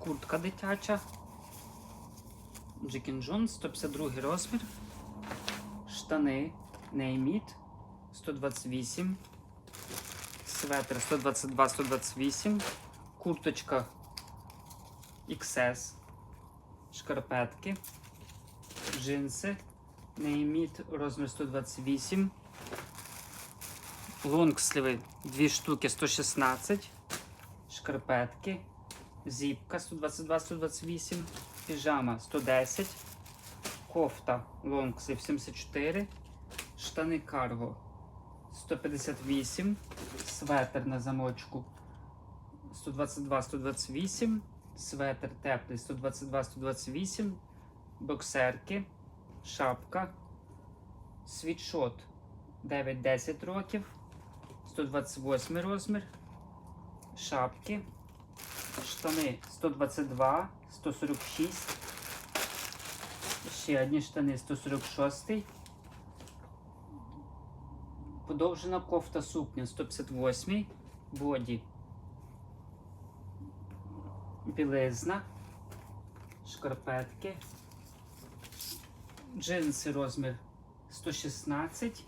Куртка дитяча. Джекін Джонс, 152 розмір. Штани Нейміт 128. Светр 122-128. Курточка XS. Шкарпетки. Джинси. Нейміт розмір 128. Лонгсліви 2 штуки 116. Шкарпетки. Зіпка 122-128. Піжама 110. Кофта лонгслів 74. Штани карго 158. Светр на замочку 122-128. Светр теплий 122-128. Боксерки. Шапка. Світшот 9-10 років. 128 розмір. Шапки. Штани 122, 146. Ще одні штани 146. Подовжена кофта сукня 158. Боді. Білизна. Шкарпетки. Джинси розмір 116.